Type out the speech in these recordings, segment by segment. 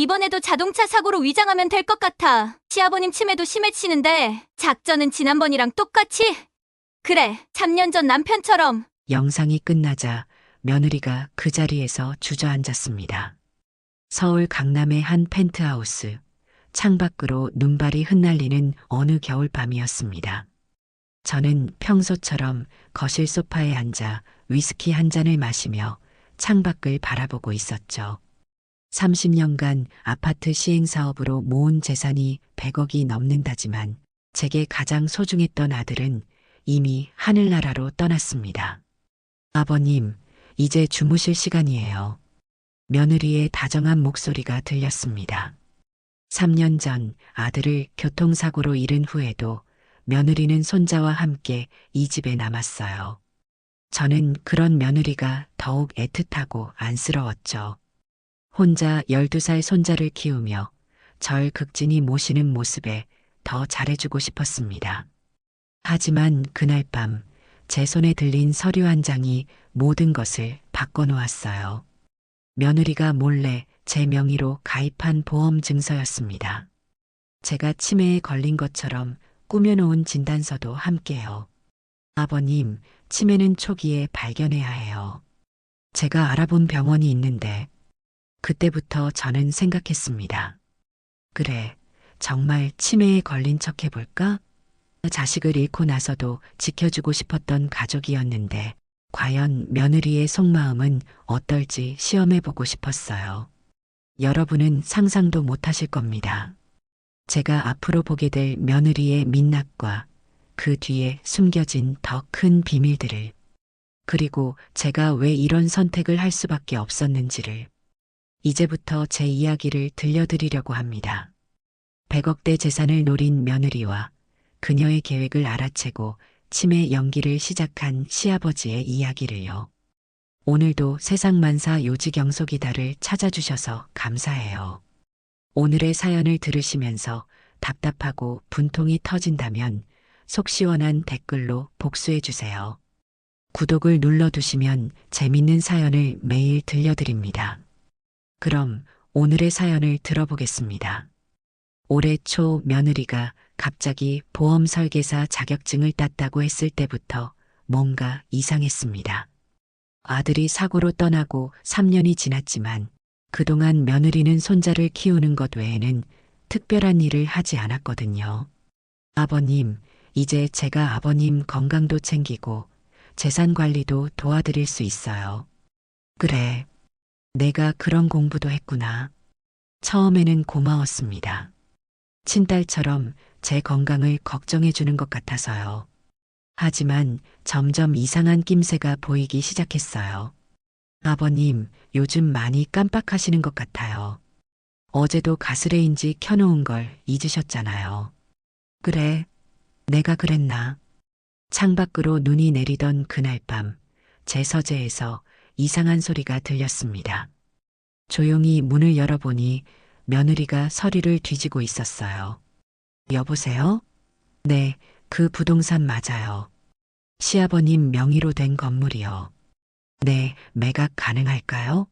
이번에도 자동차 사고로 위장하면 될 것 같아. 시아버님 치매도 심해지는데 작전은 지난번이랑 똑같이? 그래, 3년 전 남편처럼. 영상이 끝나자 며느리가 그 자리에서 주저앉았습니다. 서울 강남의 한 펜트하우스. 창밖으로 눈발이 흩날리는 어느 겨울밤이었습니다. 저는 평소처럼 거실 소파에 앉아 위스키 한 잔을 마시며 창밖을 바라보고 있었죠. 30년간 아파트 시행 사업으로 모은 재산이 100억이 넘는다지만 제게 가장 소중했던 아들은 이미 하늘나라로 떠났습니다. 아버님, 이제 주무실 시간이에요. 며느리의 다정한 목소리가 들렸습니다. 3년 전 아들을 교통사고로 잃은 후에도 며느리는 손자와 함께 이 집에 남았어요. 저는 그런 며느리가 더욱 애틋하고 안쓰러웠죠. 혼자 12살 손자를 키우며 절 극진히 모시는 모습에 더 잘해주고 싶었습니다. 하지만 그날 밤 제 손에 들린 서류 한 장이 모든 것을 바꿔놓았어요. 며느리가 몰래 제 명의로 가입한 보험 증서였습니다. 제가 치매에 걸린 것처럼 꾸며놓은 진단서도 함께요. 아버님, 치매는 초기에 발견해야 해요. 제가 알아본 병원이 있는데, 그때부터 저는 생각했습니다. 그래, 정말 치매에 걸린 척 해볼까? 자식을 잃고 나서도 지켜주고 싶었던 가족이었는데, 과연 며느리의 속마음은 어떨지 시험해보고 싶었어요. 여러분은 상상도 못하실 겁니다. 제가 앞으로 보게 될 며느리의 민낯과 그 뒤에 숨겨진 더 큰 비밀들을, 그리고 제가 왜 이런 선택을 할 수밖에 없었는지를, 이제부터 제 이야기를 들려드리려고 합니다. 100억대 재산을 노린 며느리와 그녀의 계획을 알아채고 치매 연기를 시작한 시아버지의 이야기를요. 오늘도 세상만사 요지경속이다를 찾아주셔서 감사해요. 오늘의 사연을 들으시면서 답답하고 분통이 터진다면 속 시원한 댓글로 복수해주세요. 구독을 눌러두시면 재밌는 사연을 매일 들려드립니다. 그럼 오늘의 사연을 들어보겠습니다. 올해 초 며느리가 갑자기 보험 설계사 자격증을 땄다고 했을 때부터 뭔가 이상했습니다. 아들이 사고로 떠나고 3년이 지났지만 그동안 며느리는 손자를 키우는 것 외에는 특별한 일을 하지 않았거든요. 아버님, 이제 제가 아버님 건강도 챙기고 재산 관리도 도와드릴 수 있어요. 그래, 내가 그런 공부도 했구나. 처음에는 고마웠습니다. 친딸처럼 제 건강을 걱정해 주는 것 같아서요. 하지만 점점 이상한 낌새가 보이기 시작했어요. 아버님, 요즘 많이 깜빡하시는 것 같아요. 어제도 가스레인지 켜놓은 걸 잊으셨잖아요. 그래, 내가 그랬나? 창밖으로 눈이 내리던 그날 밤, 제 서재에서 이상한 소리가 들렸습니다. 조용히 문을 열어보니 며느리가 서리를 뒤지고 있었어요. 여보세요? 네, 그 부동산 맞아요. 시아버님 명의로 된 건물이요. 네, 매각 가능할까요?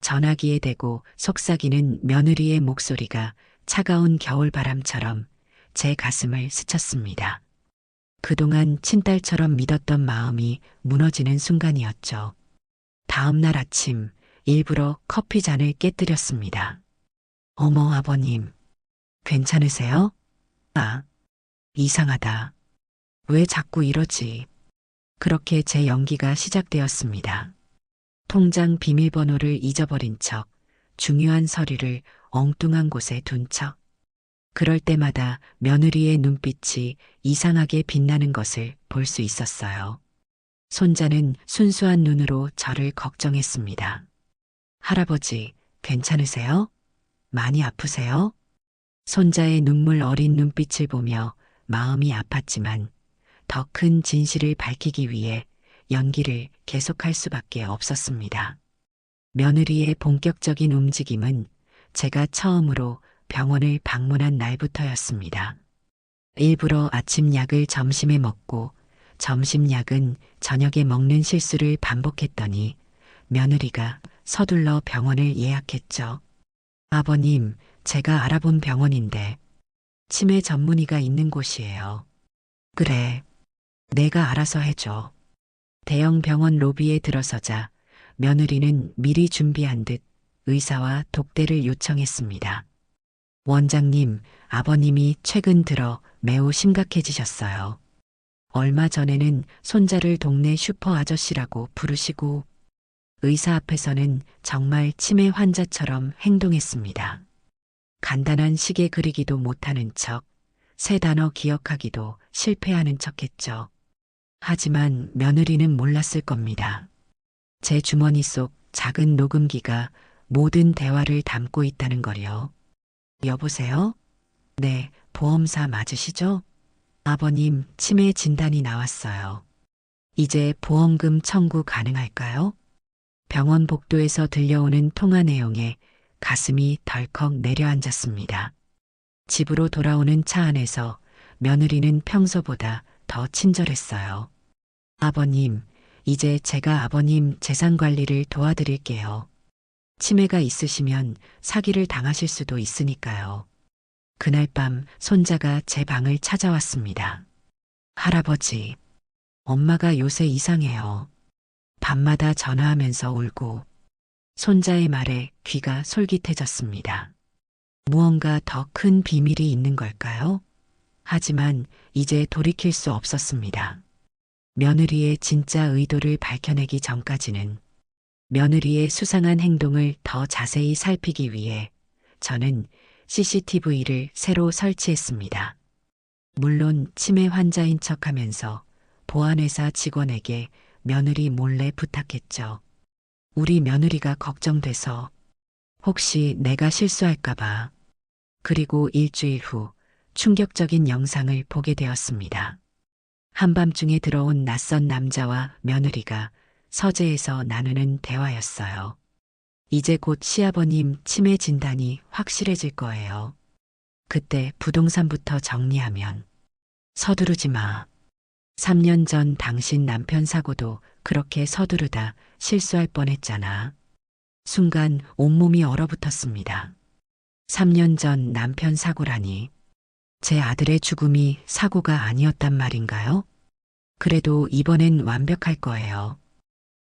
전화기에 대고 속삭이는 며느리의 목소리가 차가운 겨울바람처럼 제 가슴을 스쳤습니다. 그동안 친딸처럼 믿었던 마음이 무너지는 순간이었죠. 다음 날 아침 일부러 커피 잔을 깨뜨렸습니다. 어머 아버님, 괜찮으세요? 아, 이상하다. 왜 자꾸 이러지? 그렇게 제 연기가 시작되었습니다. 통장 비밀번호를 잊어버린 척, 중요한 서류를 엉뚱한 곳에 둔 척. 그럴 때마다 며느리의 눈빛이 이상하게 빛나는 것을 볼 수 있었어요. 손자는 순수한 눈으로 저를 걱정했습니다. 할아버지, 괜찮으세요? 많이 아프세요? 손자의 눈물 어린 눈빛을 보며 마음이 아팠지만 더 큰 진실을 밝히기 위해 연기를 계속할 수밖에 없었습니다. 며느리의 본격적인 움직임은 제가 처음으로 병원을 방문한 날부터였습니다. 일부러 아침 약을 점심에 먹고 점심 약은 저녁에 먹는 실수를 반복했더니 며느리가 서둘러 병원을 예약했죠. 아버님, 제가 알아본 병원인데 치매 전문의가 있는 곳이에요. 그래. 내가 알아서 해줘. 대형 병원 로비에 들어서자 며느리는 미리 준비한 듯 의사와 독대를 요청했습니다. 원장님, 아버님이 최근 들어 매우 심각해지셨어요. 얼마 전에는 손자를 동네 슈퍼 아저씨라고 부르시고 의사 앞에서는 정말 치매 환자처럼 행동했습니다. 간단한 시계 그리기도 못하는 척, 세 단어 기억하기도 실패하는 척 했죠. 하지만 며느리는 몰랐을 겁니다. 제 주머니 속 작은 녹음기가 모든 대화를 담고 있다는 걸요. 여보세요? 네, 보험사 맞으시죠? 아버님, 치매 진단이 나왔어요. 이제 보험금 청구 가능할까요? 병원 복도에서 들려오는 통화 내용에 가슴이 덜컥 내려앉았습니다. 집으로 돌아오는 차 안에서 며느리는 평소보다 더 친절했어요. 아버님, 이제 제가 아버님 재산 관리를 도와드릴게요. 치매가 있으시면 사기를 당하실 수도 있으니까요. 그날 밤 손자가 제 방을 찾아왔습니다. 할아버지, 엄마가 요새 이상해요. 밤마다 전화하면서 울고 손자의 말에 귀가 솔깃해졌습니다. 무언가 더 큰 비밀이 있는 걸까요? 하지만 이제 돌이킬 수 없었습니다. 며느리의 진짜 의도를 밝혀내기 전까지는 며느리의 수상한 행동을 더 자세히 살피기 위해 저는 CCTV를 새로 설치했습니다. 물론 치매 환자인 척 하면서 보안회사 직원에게 며느리 몰래 부탁했죠. 우리 며느리가 걱정돼서 혹시 내가 실수할까봐. 그리고 일주일 후 충격적인 영상을 보게 되었습니다. 한밤중에 들어온 낯선 남자와 며느리가 서재에서 나누는 대화였어요. 이제 곧 시아버님 치매 진단이 확실해질 거예요. 그때 부동산부터 정리하면 서두르지 마. 3년 전 당신 남편 사고도 그렇게 서두르다 실수할 뻔했잖아. 순간 온몸이 얼어붙었습니다. 3년 전 남편 사고라니. 제 아들의 죽음이 사고가 아니었단 말인가요? 그래도 이번엔 완벽할 거예요.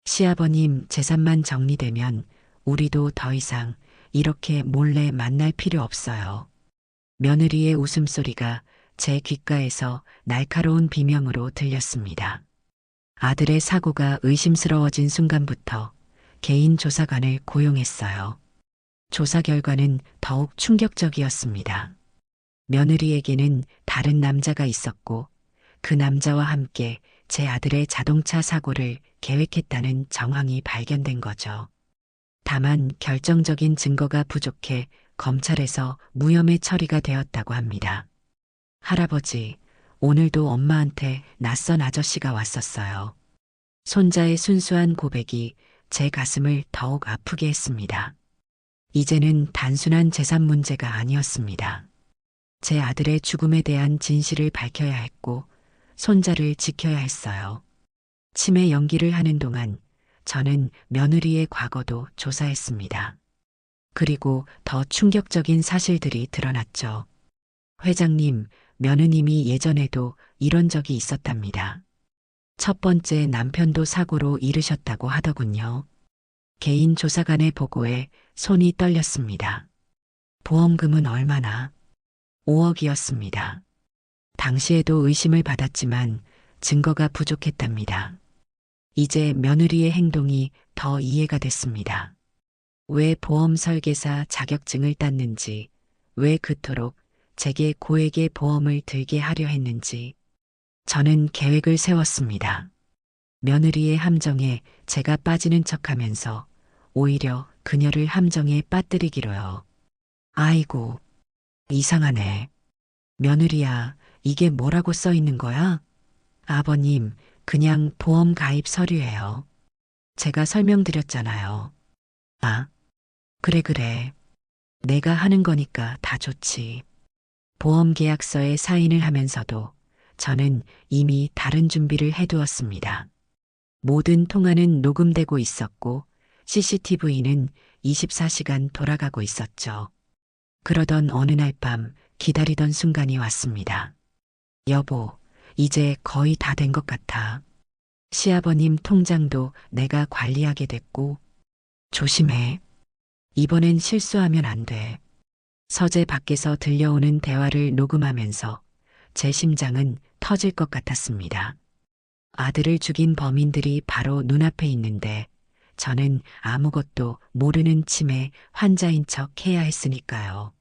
시아버님 재산만 정리되면 우리도 더 이상 이렇게 몰래 만날 필요 없어요. 며느리의 웃음소리가 제 귓가에서 날카로운 비명으로 들렸습니다. 아들의 사고가 의심스러워진 순간부터 개인 조사관을 고용했어요. 조사 결과는 더욱 충격적이었습니다. 며느리에게는 다른 남자가 있었고 그 남자와 함께 제 아들의 자동차 사고를 계획했다는 정황이 발견된 거죠. 다만 결정적인 증거가 부족해 검찰에서 무혐의 처리가 되었다고 합니다. 할아버지, 오늘도 엄마한테 낯선 아저씨가 왔었어요. 손자의 순수한 고백이 제 가슴을 더욱 아프게 했습니다. 이제는 단순한 재산 문제가 아니었습니다. 제 아들의 죽음에 대한 진실을 밝혀야 했고, 손자를 지켜야 했어요. 치매 연기를 하는 동안 저는 며느리의 과거도 조사했습니다. 그리고 더 충격적인 사실들이 드러났죠. 회장님, 며느님이 예전에도 이런 적이 있었답니다. 첫 번째 남편도 사고로 잃으셨다고 하더군요. 개인 조사관의 보고에 손이 떨렸습니다. 보험금은 얼마나? 5억이었습니다. 당시에도 의심을 받았지만 증거가 부족했답니다. 이제 며느리의 행동이 더 이해가 됐습니다. 왜 보험 설계사 자격증을 땄는지, 왜 그토록 제게 고액의 보험을 들게 하려 했는지, 저는 계획을 세웠습니다. 며느리의 함정에 제가 빠지는 척 하면서 오히려 그녀를 함정에 빠뜨리기로요. 아이고, 이상하네. 며느리야, 이게 뭐라고 써 있는 거야? 아버님, 그냥 보험 가입 서류예요. 제가 설명드렸잖아요. 아, 그래, 그래. 내가 하는 거니까 다 좋지. 보험 계약서에 사인을 하면서도 저는 이미 다른 준비를 해두었습니다. 모든 통화는 녹음되고 있었고 CCTV는 24시간 돌아가고 있었죠. 그러던 어느 날 밤 기다리던 순간이 왔습니다. 여보, 이제 거의 다 된 것 같아. 시아버님 통장도 내가 관리하게 됐고, 조심해. 이번엔 실수하면 안 돼. 서재 밖에서 들려오는 대화를 녹음하면서 제 심장은 터질 것 같았습니다. 아들을 죽인 범인들이 바로 눈앞에 있는데 저는 아무것도 모르는 치매 환자인 척 해야 했으니까요.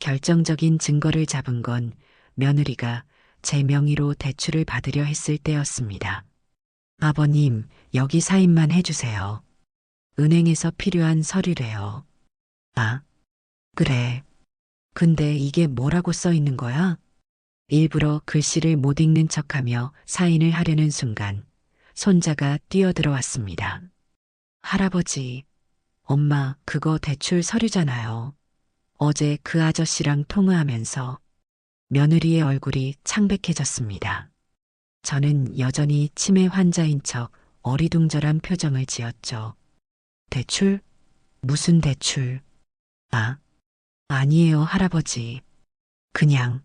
결정적인 증거를 잡은 건 며느리가 제 명의로 대출을 받으려 했을 때였습니다. 아버님, 여기 사인만 해주세요. 은행에서 필요한 서류래요. 아, 그래. 근데 이게 뭐라고 써 있는 거야? 일부러 글씨를 못 읽는 척하며 사인을 하려는 순간 손자가 뛰어들어왔습니다. 할아버지, 엄마, 그거 대출 서류잖아요. 어제 그 아저씨랑 통화하면서 며느리의 얼굴이 창백해졌습니다. 저는 여전히 치매 환자인 척 어리둥절한 표정을 지었죠. 대출? 무슨 대출? 아, 아니에요, 할아버지. 그냥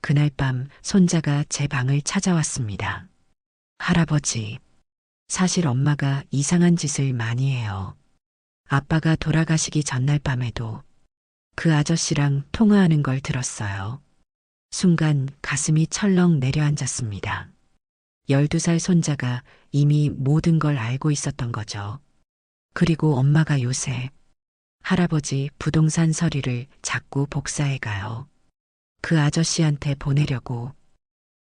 그날 밤 손자가 제 방을 찾아왔습니다. 할아버지, 사실 엄마가 이상한 짓을 많이 해요. 아빠가 돌아가시기 전날 밤에도 그 아저씨랑 통화하는 걸 들었어요. 순간 가슴이 철렁 내려앉았습니다. 12살 손자가 이미 모든 걸 알고 있었던 거죠. 그리고 엄마가 요새 할아버지 부동산 서류를 자꾸 복사해 가요. 그 아저씨한테 보내려고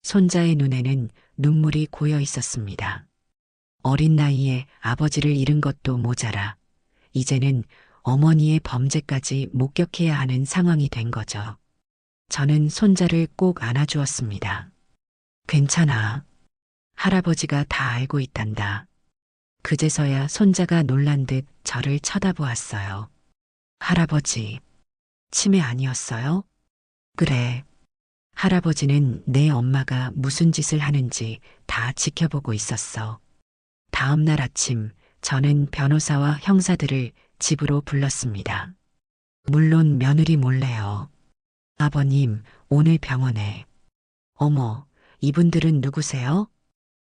손자의 눈에는 눈물이 고여 있었습니다. 어린 나이에 아버지를 잃은 것도 모자라 이제는 어머니의 범죄까지 목격해야 하는 상황이 된 거죠. 저는 손자를 꼭 안아주었습니다. 괜찮아. 할아버지가 다 알고 있단다. 그제서야 손자가 놀란 듯 저를 쳐다보았어요. 할아버지, 치매 아니었어요? 그래. 할아버지는 내 엄마가 무슨 짓을 하는지 다 지켜보고 있었어. 다음 날 아침, 저는 변호사와 형사들을 집으로 불렀습니다. 물론 며느리 몰래요. 아버님, 오늘 병원에. 어머, 이분들은 누구세요?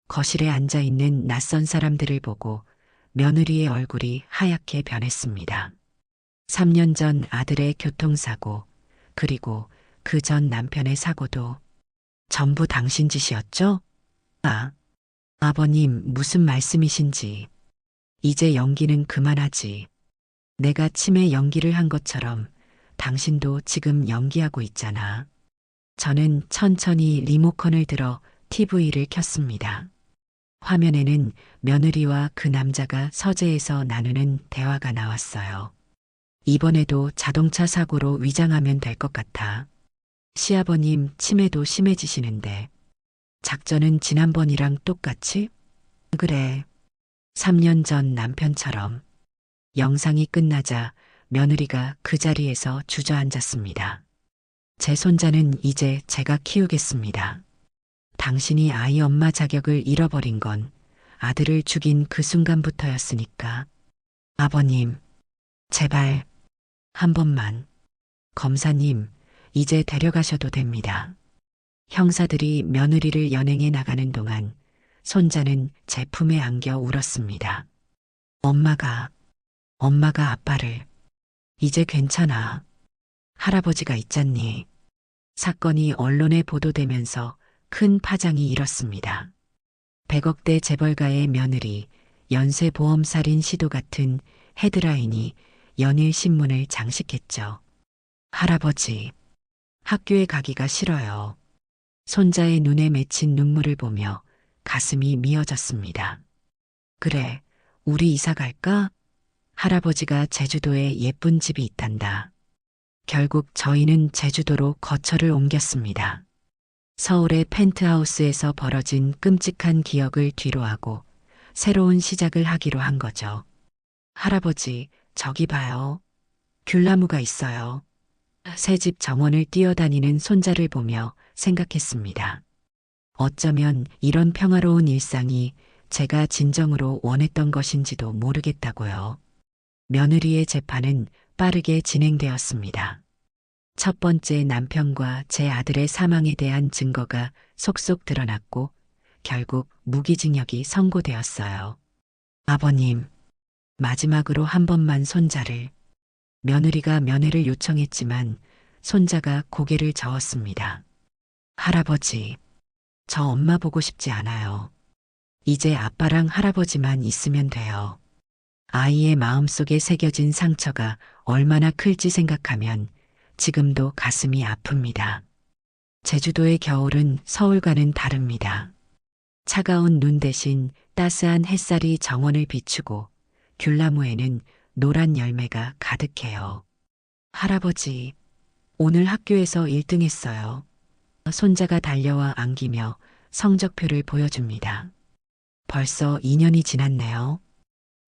거실에 앉아 있는 낯선 사람들을 보고 며느리의 얼굴이 하얗게 변했습니다. 3년 전 아들의 교통사고, 그리고 그 전 남편의 사고도 전부 당신 짓이었죠? 아, 아버님 무슨 말씀이신지. 이제 연기는 그만하지. 내가 치매 연기를 한 것처럼 당신도 지금 연기하고 있잖아. 저는 천천히 리모컨을 들어 TV를 켰습니다. 화면에는 며느리와 그 남자가 서재에서 나누는 대화가 나왔어요. 이번에도 자동차 사고로 위장하면 될 것 같아. 시아버님 치매도 심해지시는데 작전은 지난번이랑 똑같이? 그래. 3년 전 남편처럼. 영상이 끝나자 며느리가 그 자리에서 주저앉았습니다. 제 손자는 이제 제가 키우겠습니다. 당신이 아이 엄마 자격을 잃어버린 건 아들을 죽인 그 순간부터였으니까. 아버님, 제발, 한 번만. 검사님, 이제 데려가셔도 됩니다. 형사들이 며느리를 연행해 나가는 동안 손자는 제 품에 안겨 울었습니다. 엄마가, 엄마가 아빠를, 이제 괜찮아. 할아버지가 있잖니. 사건이 언론에 보도되면서 큰 파장이 일었습니다. 100억대 재벌가의 며느리, 연쇄보험살인 시도 같은 헤드라인이 연일 신문을 장식했죠. 할아버지, 학교에 가기가 싫어요. 손자의 눈에 맺힌 눈물을 보며 가슴이 미어졌습니다. 그래, 우리 이사 갈까? 할아버지가 제주도에 예쁜 집이 있단다. 결국 저희는 제주도로 거처를 옮겼습니다. 서울의 펜트하우스에서 벌어진 끔찍한 기억을 뒤로하고 새로운 시작을 하기로 한 거죠. 할아버지, 저기 봐요. 귤나무가 있어요. 새집 정원을 뛰어다니는 손자를 보며 생각했습니다. 어쩌면 이런 평화로운 일상이 제가 진정으로 원했던 것인지도 모르겠다고요. 며느리의 재판은 빠르게 진행되었습니다. 첫 번째 남편과 제 아들의 사망에 대한 증거가 속속 드러났고 결국 무기징역이 선고되었어요. 아버님, 마지막으로 한 번만 손자를. 며느리가 면회를 요청했지만 손자가 고개를 저었습니다. 할아버지, 저 엄마 보고 싶지 않아요. 이제 아빠랑 할아버지만 있으면 돼요. 아이의 마음속에 새겨진 상처가 얼마나 클지 생각하면 지금도 가슴이 아픕니다. 제주도의 겨울은 서울과는 다릅니다. 차가운 눈 대신 따스한 햇살이 정원을 비추고 귤나무에는 노란 열매가 가득해요. 할아버지, 오늘 학교에서 1등 했어요. 손자가 달려와 안기며 성적표를 보여줍니다. 벌써 2년이 지났네요.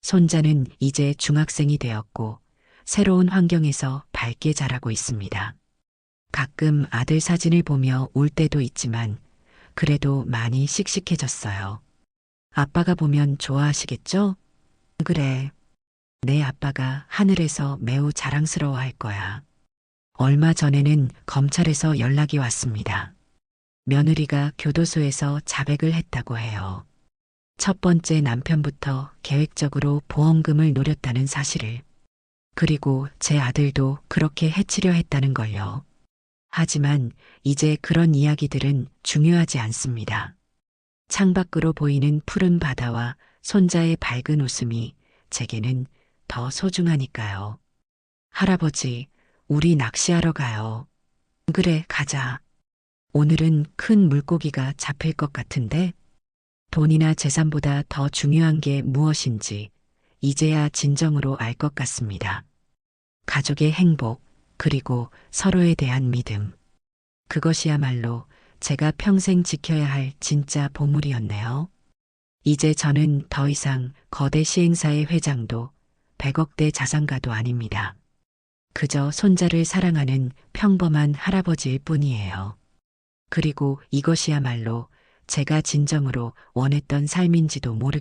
손자는 이제 중학생이 되었고 새로운 환경에서 밝게 자라고 있습니다. 가끔 아들 사진을 보며 울 때도 있지만 그래도 많이 씩씩해졌어요. 아빠가 보면 좋아하시겠죠? 그래. 내 아빠가 하늘에서 매우 자랑스러워 할 거야. 얼마 전에는 검찰에서 연락이 왔습니다. 며느리가 교도소에서 자백을 했다고 해요. 첫 번째 남편부터 계획적으로 보험금을 노렸다는 사실을. 그리고 제 아들도 그렇게 해치려 했다는 걸요. 하지만 이제 그런 이야기들은 중요하지 않습니다. 창밖으로 보이는 푸른 바다와 손자의 밝은 웃음이 제게는 더 소중하니까요. 할아버지, 우리 낚시하러 가요. 그래, 가자. 오늘은 큰 물고기가 잡힐 것 같은데 돈이나 재산보다 더 중요한 게 무엇인지 이제야 진정으로 알 것 같습니다. 가족의 행복, 그리고 서로에 대한 믿음. 그것이야말로 제가 평생 지켜야 할 진짜 보물이었네요. 이제 저는 더 이상 거대 시행사의 회장도 100억대 자산가도 아닙니다. 그저 손자를 사랑하는 평범한 할아버지일 뿐이에요. 그리고 이것이야말로 제가 진정으로 원했던 삶인지도 모르